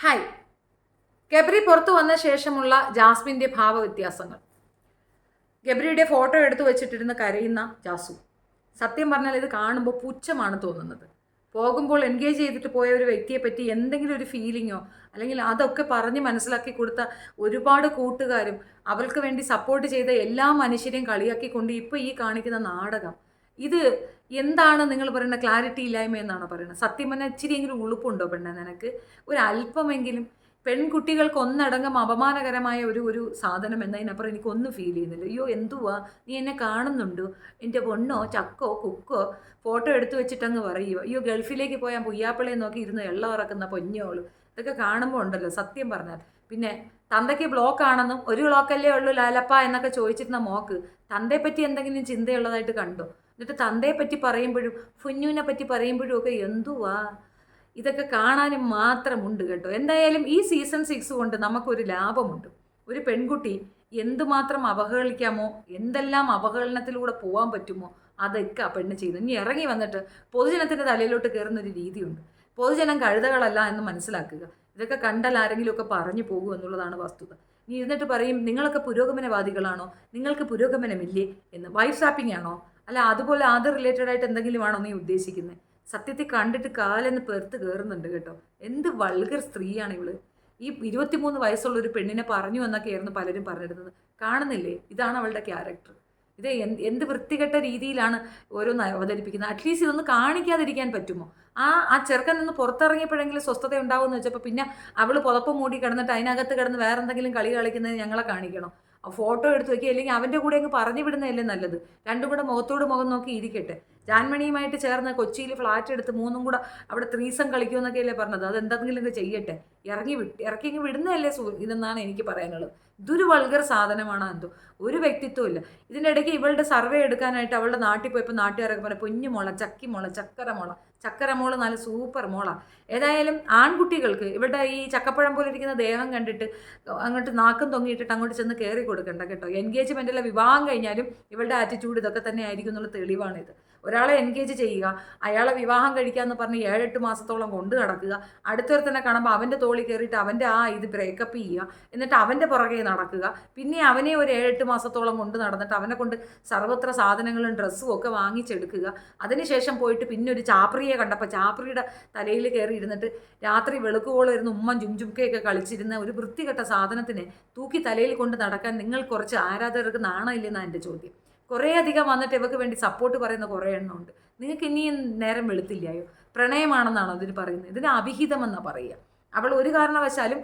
Hi Gabri പുറത്തു വന്ന ശേഷമുള്ള ജാസ്മിന്റെ ഭാവവ്യത്യാസങ്ങൾ. ഗബ്രിയുടെ ഫോട്ടോ എടുത്തു വെച്ചിട്ടിരുന്ന് കരയുന്ന ജാസു. സത്യം പറഞ്ഞാൽ ഇത് കാണുമ്പോൾ പുച്ഛമാണ് തോന്നുന്നത്. പോകുമ്പോൾ എൻഗേജ് ചെയ്തിട്ട് പോയ ഒരു വ്യക്തിയെപ്പറ്റി എന്തെങ്കിലും ഒരു ഫീലിങ്ങോ അല്ലെങ്കിൽ അതൊക്കെ പറഞ്ഞ് മനസ്സിലാക്കി കൊടുത്ത ഒരുപാട് കൂട്ടുകാരും അവൾക്ക് വേണ്ടി സപ്പോർട്ട് ചെയ്ത എല്ലാ മനുഷ്യരെയും കളിയാക്കിക്കൊണ്ട് ഇപ്പോൾ ഈ കാണിക്കുന്ന നാടകം ഇത് എന്താണ് നിങ്ങൾ പറയുന്ന ക്ലാരിറ്റി ഇല്ലായ്മ എന്നാണോ പറയുന്നത്? സത്യം പറഞ്ഞാൽ ഇച്ചിരിയെങ്കിലും ഉളുപ്പുണ്ടോ പെണ്ണെ നിനക്ക്? ഒരു അല്പമെങ്കിലും പെൺകുട്ടികൾക്ക് ഒന്നടങ്കം അപമാനകരമായ ഒരു ഒരു സാധനം എന്നതിനപ്പുറം എനിക്കൊന്നും ഫീൽ ചെയ്യുന്നില്ല. അയ്യോ എന്തുവാ? നീ എന്നെ കാണുന്നുണ്ടോ? എന്റെ പൊണ്ണോ ചക്കോ കുക്കോ ഫോട്ടോ എടുത്തു വെച്ചിട്ടങ്ങ് പറയുക അയ്യോ ഗൾഫിലേക്ക് പോയാൽ പുയ്യാപ്പിളയെ നോക്കി ഇരുന്ന് എള്ളം ഇറക്കുന്ന പൊന്നോൾ. ഇതൊക്കെ കാണുമ്പോൾ ഉണ്ടല്ലോ സത്യം പറഞ്ഞാൽ. പിന്നെ തന്തയ്ക്ക് ബ്ലോക്ക് ആണെന്നും ഒരു ബ്ലോക്കല്ലേ ഉള്ളൂ ലാലപ്പ എന്നൊക്കെ ചോദിച്ചിരുന്ന മോക്ക് തന്തയെപ്പറ്റി എന്തെങ്കിലും ചിന്തയുള്ളതായിട്ട് കണ്ടോ? എന്നിട്ട് തന്തയെ പറ്റി പറയുമ്പോഴും ഫുഞ്ഞുവിനെ പറ്റി പറയുമ്പോഴും ഒക്കെ എന്തുവാ? ഇതൊക്കെ കാണാനും മാത്രമുണ്ട് കേട്ടോ. എന്തായാലും ഈ സീസൺ സിക്സ് കൊണ്ട് നമുക്കൊരു ലാഭമുണ്ട്. ഒരു പെൺകുട്ടി എന്തുമാത്രം അവഹേളിക്കാമോ എന്തെല്ലാം അവഹേളനത്തിലൂടെ പോകാൻ പറ്റുമോ അതൊക്കെ ആ പെണ്ണ് ചെയ്തു ഇനി ഇറങ്ങി വന്നിട്ട് പൊതുജനത്തിന്റെ തലയിലോട്ട് കയറുന്ന ഒരു രീതിയുണ്ട്. പൊതുജനം കഴുതകളല്ല എന്ന് മനസ്സിലാക്കുക. ഇതൊക്കെ കണ്ടാൽ ആരെങ്കിലുമൊക്കെ പറഞ്ഞു പോകും എന്നുള്ളതാണ് വസ്തുത. നീ ഇരുന്നിട്ട് പറയും നിങ്ങളൊക്കെ പുരോഗമനവാദികളാണോ? നിങ്ങൾക്ക് പുരോഗമനമില്ലേ എന്ന്. വൈഫ് ഷാപ്പിംഗ് ആണോ? അല്ല അതുപോലെ അത് റിലേറ്റഡ് ആയിട്ട് എന്തെങ്കിലും ആണോ നീ ഉദ്ദേശിക്കുന്നത് സത്യത്തെ കണ്ടിട്ട് കാലെന്ന് പെർത്ത് കയറുന്നുണ്ട് കേട്ടോ. എന്ത് വൾഗർ സ്ത്രീയാണ് ഇവൾ? ഈ ഇരുപത്തിമൂന്ന് വയസ്സുള്ള ഒരു പെണ്ണിനെ പറഞ്ഞു എന്നൊക്കെയായിരുന്നു പലരും പറഞ്ഞിരുന്നത്. കാണുന്നില്ലേ? ഇതാണ് അവളുടെ ക്യാരക്ടർ ഇത് എന്ത് വൃത്തികെട്ട രീതിയിലാണ് ഓരോന്ന് അവതരിപ്പിക്കുന്നത്. അറ്റ്ലീസ്റ്റ് ഇതൊന്ന് കാണിക്കാതിരിക്കാൻ പറ്റുമോ? ആ ആ ചെറുക്കൻ നിന്ന് പുറത്തിറങ്ങിയപ്പോഴെങ്കിലും സ്വസ്ഥത ഉണ്ടാവുമെന്ന് വെച്ചപ്പോൾ പിന്നെ അവൾ പുതപ്പ് മൂടി കിടന്നിട്ട് അതിനകത്ത് കിടന്ന് വേറെന്തെങ്കിലും കളി കളിക്കുന്നത് ഞങ്ങളെ കാണിക്കണം? ഫോട്ടോ എടുത്ത് വെക്കുക അല്ലെങ്കിൽ അവന്റെ കൂടെ അങ്ങ് പറഞ്ഞു വിടുന്നതല്ലേ നല്ലത്. രണ്ടും കൂടെ മുഖത്തോട് മുഖം നോക്കി ഇരിക്കട്ടെ. ജാൻമണിയുമായിട്ട് ചേർന്ന് കൊച്ചിയിൽ ഫ്ലാറ്റ് എടുത്ത് മൂന്നും കൂടെ അവിടെ ത്രീസം കളിക്കുമെന്നൊക്കെയല്ലേ പറഞ്ഞത്. അത് എന്തെങ്കിലും ഒക്കെ ചെയ്യട്ടെ. ഇറങ്ങി വിട്ട് ഇറക്കി വിടുന്നതല്ലേ സു ഇതെന്നാണ് എനിക്ക് പറയാനുള്ളത്. ഇതൊരു വൾഗർ സാധനമാണ് എന്തോ ഒരു വ്യക്തിത്വം ഇല്ല ഇതിന്റെ ഇടയ്ക്ക് ഇവളുടെ സർവേ എടുക്കാനായിട്ട് അവളുടെ നാട്ടിൽ പോയപ്പോൾ നാട്ടുകാരൊക്കെ പറഞ്ഞു പൊന്നു മുള ചക്കി മുള ചക്കര മുള ചക്കര മോൾ നല്ല സൂപ്പർ മോള. ഏതായാലും ആൺകുട്ടികൾക്ക് ഇവരുടെ ഈ ചക്കപ്പഴം പോലെ ഇരിക്കുന്ന ദേഹം കണ്ടിട്ട് അങ്ങോട്ട് നാക്കും തൊങ്ങിയിട്ടിട്ട് അങ്ങോട്ട് ചെന്ന് കയറി കൊടുക്കണ്ട കേട്ടോ. എൻഗേജ്മെന്റിലെ വിവാഹം കഴിഞ്ഞാലും ഇവളുടെ ആറ്റിറ്റ്യൂഡ് ഇതൊക്കെ തന്നെ ആയിരിക്കും എന്നുള്ള തെളിവാണിത്. ഒരാളെ എൻഗേജ് ചെയ്യുക അയാളെ വിവാഹം കഴിക്കുക എന്ന് പറഞ്ഞ് ഏഴെട്ട് മാസത്തോളം കൊണ്ടു നടക്കുക അടുത്തൊരുത്തനെ കാണുമ്പോൾ അവന്റെ തോളി കയറിയിട്ട് അവന്റെ ആ ഇത് ബ്രേക്കപ്പ് ചെയ്യുക എന്നിട്ട് അവന്റെ പുറകെ നടക്കുക. പിന്നെ അവനെ ഒരു ഏഴെട്ട് മാസത്തോളം കൊണ്ട് നടന്നിട്ട് അവനെ കൊണ്ട് സർവത്ര സാധനങ്ങളും ഡ്രസ്സും ഒക്കെ വാങ്ങിച്ചെടുക്കുക. അതിനുശേഷം പോയിട്ട് പിന്നെ ഒരു ചാപ്രിയെ കണ്ടപ്പോൾ ചാപ്രിയുടെ തലയിൽ കയറി ഇരുന്നിട്ട് രാത്രി വെളുക്കുവോളം ഇരുന്ന് ഉമ്മൻ ജുംജുംക്കയൊക്കെ കളിച്ചിരുന്ന ഒരു വൃത്തികെട്ട സാധനത്തിനെ തൂക്കി തലയിൽ കൊണ്ട് നടക്കാൻ നിങ്ങൾ കുറച്ച് ആരാധകർക്ക് നാണമില്ലെന്നാണ് എന്റെ ചോദ്യം. കുറേ അധികം വന്നിട്ട് ഇവക്ക് വേണ്ടി സപ്പോർട്ട് പറയുന്ന കുറേ എണ്ണമുണ്ട് നിങ്ങൾക്ക് ഇനിയും നേരം വെളുത്തില്ലായോ? പ്രണയമാണെന്നാണോ ഇതിന് പറയുന്നത്? ഇതിന് അവിഹിതമെന്നാണ് പറയുക. അവൾ ഒരു കാരണവശാലും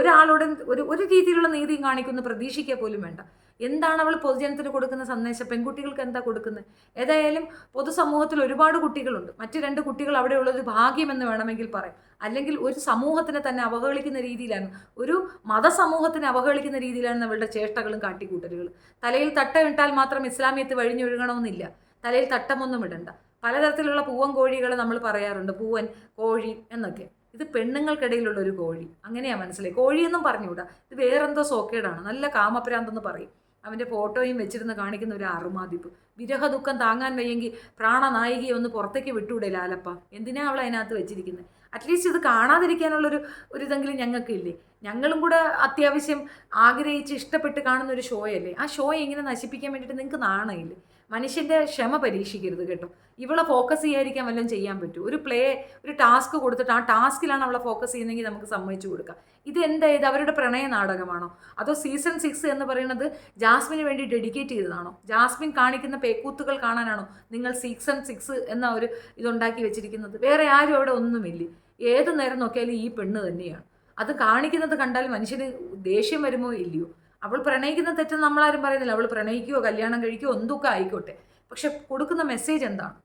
ഒരാളോട് ഒരു ഒരു രീതിയിലുള്ള നീതിയും കാണിക്കുന്ന പ്രതീക്ഷിക്കുക പോലും വേണ്ട. എന്താണ് അവൾ പൊതുജനത്തിന് കൊടുക്കുന്ന സന്ദേശം? പെൺകുട്ടികൾക്ക് എന്താ കൊടുക്കുന്നത്? ഏതായാലും പൊതുസമൂഹത്തിൽ ഒരുപാട് കുട്ടികളുണ്ട്. മറ്റു രണ്ട് കുട്ടികൾ അവിടെ ഉള്ളത് ഭാഗ്യമെന്ന് വേണമെങ്കിൽ പറയാം. അല്ലെങ്കിൽ ഒരു സമൂഹത്തിനെ തന്നെ അവഹേളിക്കുന്ന രീതിയിലാണ്. ഒരു മതസമൂഹത്തിനെ അവഹേളിക്കുന്ന രീതിയിലാണ് അവളുടെ ചേഷ്ടകളും കാട്ടിക്കൂട്ടലുകളും. തലയിൽ തട്ടമിട്ടാൽ മാത്രം ഇസ്ലാമിയത്ത് വഴിഞ്ഞൊഴുകണമെന്നില്ല. തലയിൽ തട്ടമൊന്നും ഇടണ്ട. പലതരത്തിലുള്ള പൂവൻ കോഴികൾ നമ്മൾ പറയാറുണ്ട്. പൂവൻ കോഴി എന്നൊക്കെ. ഇത് പെണ്ണുങ്ങൾക്കിടയിലുള്ള ഒരു കോഴി. അങ്ങനെയാ മനസ്സിലായി. കോഴിയെന്നും പറഞ്ഞുകൂടാ. ഇത് വേറെന്തോ സോക്കേടാണ്. നല്ല കാമപ്രാന്തെന്ന് പറയും. അവന്റെ ഫോട്ടോയും വെച്ചിരുന്ന് കാണിക്കുന്ന ഒരു അറുമാതിപ്പ്. വിരഹ ദുഃഖം താങ്ങാൻ വയ്യെങ്കിൽ പ്രാണനായികയെ ഒന്ന് പുറത്തേക്ക് വിട്ടൂടെ ലാലപ്പ. എന്തിനാ അവൾ അതിനകത്ത് വെച്ചിരിക്കുന്നത് അറ്റ്ലീസ്റ്റ് ഇത് കാണാതിരിക്കാനുള്ളൊരു ഒരു ഇതെങ്കിലും ഞങ്ങൾക്കില്ലേ? ഞങ്ങളും കൂടെ അത്യാവശ്യം ആഗ്രഹിച്ച് ഇഷ്ടപ്പെട്ട് കാണുന്ന ഒരു ഷോയല്ലേ? ആ ഷോ എങ്ങനെ നശിപ്പിക്കാൻ വേണ്ടിയിട്ട് നിങ്ങൾക്ക് നാണയില്ലേ? മനുഷ്യന്റെ ക്ഷമ പരീക്ഷിക്കരുത് കേട്ടോ. ഇവളെ ഫോക്കസ് ചെയ്യാതിരിക്കാൻ വല്ലതും ചെയ്യാൻ പറ്റും. ഒരു പ്ലേ ഒരു ടാസ്ക് കൊടുത്തിട്ട് ആ ടാസ്കിലാണ് അവളെ ഫോക്കസ് ചെയ്യുന്നതെങ്കിൽ നമുക്ക് സമ്മതിച്ചു കൊടുക്കാം. ഇത് എന്താ? ഇത് അവരുടെ പ്രണയ നാടകമാണോ? അതോ സീസൺ സിക്സ് എന്ന് പറയുന്നത് ജാസ്മിന് വേണ്ടി ഡെഡിക്കേറ്റ് ചെയ്തതാണോ? ജാസ്മിൻ കാണിക്കുന്ന പേക്കൂത്തുകൾ കാണാനാണോ നിങ്ങൾ സീസൺ സിക്സ് എന്ന ഒരു ഇതുണ്ടാക്കി വെച്ചിരിക്കുന്നത്? വേറെ ആരും അവിടെ ഒന്നുമില്ല. ഏത് നേരം നോക്കിയാലും ഈ പെണ്ണ് തന്നെയാണ്. അത് കാണിക്കുന്നത് കണ്ടാൽ മനുഷ്യന് ദേഷ്യം വരുമോ ഇല്ലയോ? അവൾ പ്രണയിക്കുന്ന തെറ്റെന്ന് നമ്മളാരും പറയുന്നില്ല. അവൾ പ്രണയിക്കുകയോ കല്യാണം കഴിക്കുകയോ എന്തൊക്കെ ആയിക്കോട്ടെ. പക്ഷെ കൊടുക്കുന്ന മെസ്സേജ് എന്താണ്?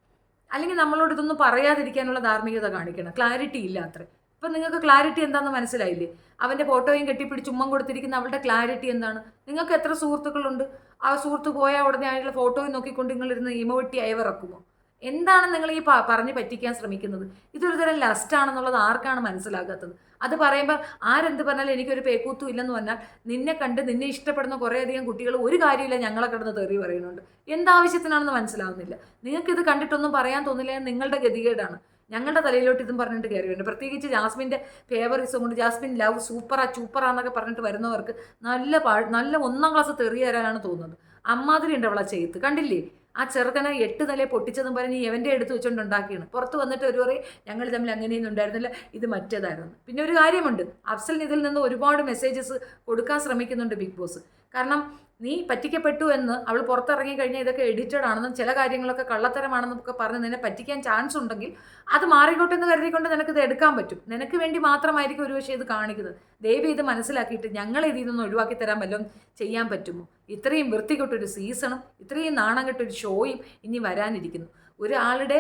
അല്ലെങ്കിൽ നമ്മളോട് ഇതൊന്നും പറയാതിരിക്കാനുള്ള ധാർമ്മികത കാണിക്കണം. ക്ലാരിറ്റി ഇല്ല അത്ര ഇപ്പം നിങ്ങൾക്ക് ക്ലാരിറ്റി എന്താണെന്ന് മനസ്സിലായില്ലേ? അവന്റെ ഫോട്ടോയും കെട്ടിപ്പിടിച്ച് ഉമ്മം കൊടുത്തിരിക്കുന്ന അവളുടെ ക്ലാരിറ്റി എന്താണ്? നിങ്ങൾക്ക് എത്ര സുഹൃത്തുക്കളുണ്ട്? ആ സുഹൃത്ത് പോയാൽ ഉടനെ അയാളുടെ ഫോട്ടോയും നോക്കിക്കൊണ്ട് നിങ്ങളിരുന്ന് ഇമവെട്ടി അയവിറക്കുമോ? എന്താണ് നിങ്ങൾ ഈ പറഞ്ഞ് പറ്റിക്കാൻ ശ്രമിക്കുന്നത്? ഇതൊരു തരം ലസ്റ്റാണെന്നുള്ളത് ആർക്കാണ് മനസ്സിലാകാത്തത്? അത് പറയുമ്പോൾ ആരെന്ത് പറഞ്ഞാലും എനിക്കൊരു പേക്കൂത്തും ഇല്ലെന്ന് പറഞ്ഞാൽ നിന്നെ കണ്ട് നിന്നെ ഇഷ്ടപ്പെടുന്ന കുറേയധികം കുട്ടികൾ ഒരു കാര്യമില്ല ഞങ്ങളെ കിടന്ന് തെറി പറയുന്നുണ്ട്. എന്താവശ്യത്തിനാണെന്ന് മനസ്സിലാവുന്നില്ല. നിങ്ങൾക്കിത് കണ്ടിട്ടൊന്നും പറയാൻ തോന്നില്ല നിങ്ങളുടെ ഗതികേടാണ്. ഞങ്ങളുടെ തലയിലോട്ട് ഇതും പറഞ്ഞിട്ട് കയറി വരുന്നുണ്ട് പ്രത്യേകിച്ച് ജാസ്മിന്റെ ഫേവറിസം കൊണ്ട് ജാസ്മിൻ ലവ് സൂപ്പറാ ചൂപ്പറാന്നൊക്കെ പറഞ്ഞിട്ട് വരുന്നവർക്ക് നല്ല പാ നല്ല ഒന്നാം ക്ലാസ് തെറി തരാനാണ് തോന്നുന്നത്. അമ്മാതിരി ഉണ്ട് അവളെ ചെയ്ത്ത് കണ്ടില്ലേ? ആ ചെറുക്കനെ എട്ട് നില പൊട്ടിച്ചതും പറഞ്ഞ് എവന്റെ എടുത്ത് വെച്ചുകൊണ്ട് ഉണ്ടാക്കിയാണ്. പുറത്ത് വന്നിട്ട് ഒരു പറയും ഞങ്ങൾ തമ്മിൽ അങ്ങനെയൊന്നും ഉണ്ടായിരുന്നില്ല ഇത് മറ്റേതായിരുന്നു. പിന്നെ ഒരു കാര്യമുണ്ട്. അഫ്സലിന് ഇതിൽ നിന്ന് ഒരുപാട് മെസ്സേജസ് കൊടുക്കാൻ ശ്രമിക്കുന്നുണ്ട് ബിഗ് ബോസ്. കാരണം നീ പറ്റിക്കപ്പെട്ടു എന്ന് അവൾ പുറത്തിറങ്ങി കഴിഞ്ഞാൽ ഇതൊക്കെ എഡിറ്റഡ് ആണെന്നും ചില കാര്യങ്ങളൊക്കെ കള്ളത്തരമാണെന്നും ഒക്കെ പറഞ്ഞ് നിന്നെ പറ്റിക്കാൻ ചാൻസ് ഉണ്ടെങ്കിൽ അത് മാറിക്കോട്ടെ എന്ന് കരുതിക്കൊണ്ട് നിനക്ക് ഇത് എടുക്കാൻ പറ്റും. നിനക്ക് വേണ്ടി മാത്രമായിരിക്കും ഒരു പക്ഷേ ഇത് കാണിക്കുന്നത്. ദയവ് ഇത് മനസ്സിലാക്കിയിട്ട് ഞങ്ങളെ ഇതിൽ ഒഴിവാക്കി തരാൻ വല്ലതും ചെയ്യാൻ പറ്റുമോ? ഇത്രയും വൃത്തികെട്ടൊരു സീസണും ഇത്രയും നാണം കെട്ടൊരു ഷോയും ഇനി വരാനിരിക്കുന്നു. ഒരാളുടെ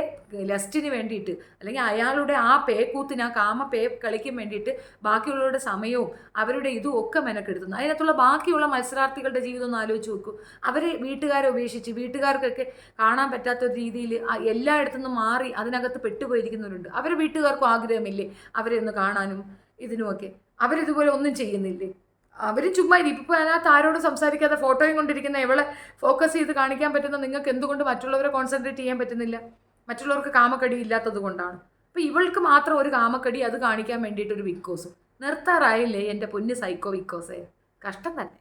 ലസ്റ്റിന് വേണ്ടിയിട്ട് അല്ലെങ്കിൽ അയാളുടെ ആ പേക്കൂത്തിന് ആ കാമ പേ കളിക്കും വേണ്ടിയിട്ട് ബാക്കിയുള്ളവരുടെ സമയവും അവരുടെ ഇതും ഒക്കെ മെനക്കെടുത്തുന്നു. അതിനകത്തുള്ള ബാക്കിയുള്ള മത്സരാർത്ഥികളുടെ ജീവിതം ഒന്ന് ആലോചിച്ച് നോക്കൂ. അവർ വീട്ടുകാരെ ഉപേക്ഷിച്ച് വീട്ടുകാർക്കൊക്കെ കാണാൻ പറ്റാത്ത ഒരു രീതിയിൽ എല്ലായിടത്തു നിന്നും മാറി അതിനകത്ത് പെട്ടുപോയിരിക്കുന്നവരുണ്ട്. അവരെ വീട്ടുകാർക്കും ആഗ്രഹമില്ലേ അവരെ ഒന്ന് കാണാനും ഇതിനുമൊക്കെ? അവരിതുപോലെ ഒന്നും ചെയ്യുന്നില്ലേ? അവർ ചുമ്മാ ഇരിക്കും ഇപ്പോൾ അതിനകത്ത് ആരോടും സംസാരിക്കാതെ ഫോട്ടോയും കൊണ്ടിരിക്കുന്ന ഇവളെ ഫോക്കസ് ചെയ്ത് കാണിക്കാൻ പറ്റുന്ന നിങ്ങൾക്ക് എന്തുകൊണ്ട് മറ്റുള്ളവരെ കോൺസെൻട്രേറ്റ് ചെയ്യാൻ പറ്റുന്നില്ല? മറ്റുള്ളവർക്ക് കാമക്കടി ഇല്ലാത്തത് കൊണ്ടാണ്. അപ്പോൾ ഇവൾക്ക് മാത്രം ഒരു കാമക്കടി അത് കാണിക്കാൻ വേണ്ടിയിട്ടൊരു വിക്കോസും നിർത്താറായില്ലേ എന്റെ പൊന്ന് സൈക്കോ വിക്കോസേ കഷ്ടം തന്നെ.